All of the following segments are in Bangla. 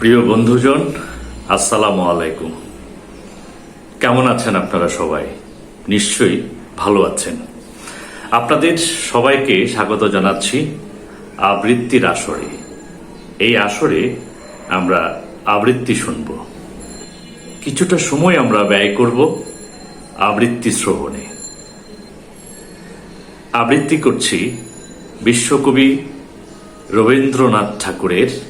প্রিয় বন্ধুজন, আসসালামু আলাইকুম। কেমন আছেন আপনারা সবাই? নিশ্চয়ই ভালো আছেন। আপনাদের সবাইকে স্বাগত জানাচ্ছি আবৃত্তির আসরে। এই আসরে আমরা আবৃত্তি শুনব। কিছুটা সময় আমরা ব্যয় করব আবৃত্তি শ্রবণে। আবৃত্তি করছি বিশ্বকবি রবীন্দ্রনাথ ঠাকুরের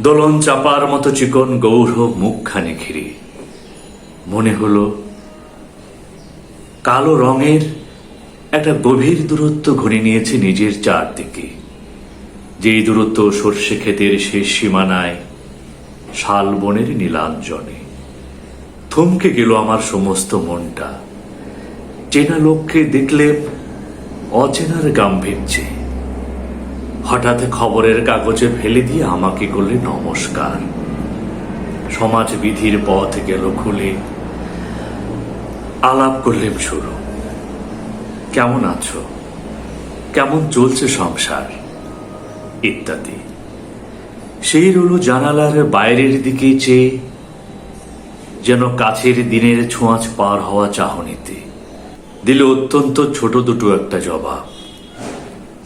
দোলন চাপার মতো চিকন গৌর মুখখানি ঘিরে। মনে হলো, কালো রঙের একটা গভীর দূরত্ব ঘুরে নিয়েছে নিজের চারদিকে। যেই দূরত্ব সর্ষে ক্ষেতের শেষ সীমানায় শাল বনের নীলাঞ্জনে। থমকে গেল আমার সমস্ত মনটা। চেনা লোককে দেখলে অচেনার গাম্ভীর্যে। হঠাৎ খবরের কাগজে ফেলে দিয়ে আমাকে করলে নমস্কার। সমাজ বিধির পথ গেল খুলে। আলাপ করলেন শুরু কেমন আছো? কেমন চলছে সংসার? ইত্যাদি। সেই রইল জানালার বাইরের দিকে চেয়ে যেন কাছের দিনের ছোঁয়াচ পার হওয়া চাহনিতে। দিলে অত্যন্ত ছোট দুটো একটা জবাব।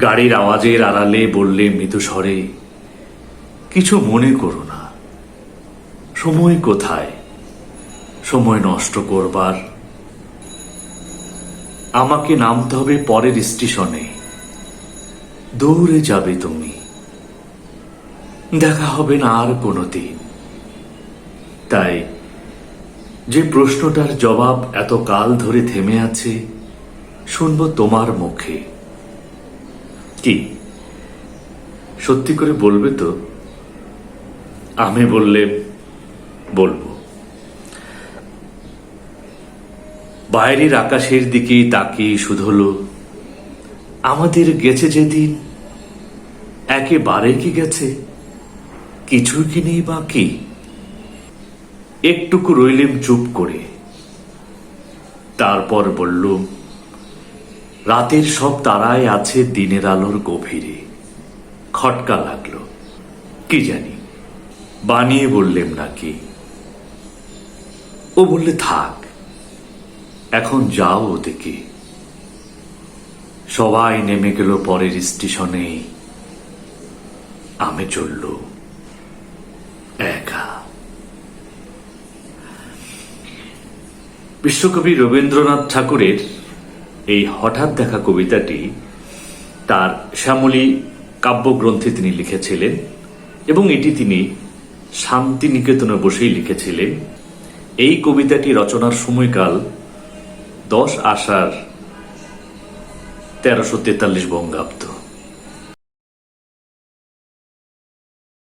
গাড়ির আওয়াজের আড়ালে বললে মৃদু স্বরে, কিছু মনে করো না। সময় কোথায়? সময় নষ্ট করবার। আমাকে নামতে হবে পরের স্টেশনে। দৌড়ে যাবে তুমি। দেখা হবে না আর কোনোদিন তাই যে প্রশ্নটার জবাব এত কাল ধরে থেমে আছে, শুনব তোমার মুখে। কি? সত্যি করে বলবে তো? আমি বললে বলব। বাইরের আকাশের দিকে তাকিয়ে শুধু হলো আমাদের গেছে যেদিন একেবারে কি গেছে? কিছু কি নেই বাকি? একটুকু রইলেম চুপ করে। তারপর বললুম রাতের সব তারায় আছে দিনের আলোর গভীরে। খটকা লাগল। কি জানি, বানিয়ে বললেম নাকি। ও বললে, থাক, এখন যাও ওদিকে। সবাই নেমে গেল পরের স্টেশনে। আমি চলল একা। বিশ্বকবি রবীন্দ্রনাথ ঠাকুরের এই হঠাৎ দেখা কবিতাটি তার শ্যামলী কাব্যগ্রন্থে তিনি লিখেছিলেন এবং এটি তিনি শান্তিনিকেতনে বসেই লিখেছিলেন। এই কবিতাটি রচনার সময়কাল দশ আষাঢ় তেরোশো তেতাল্লিশ বঙ্গাব্দ।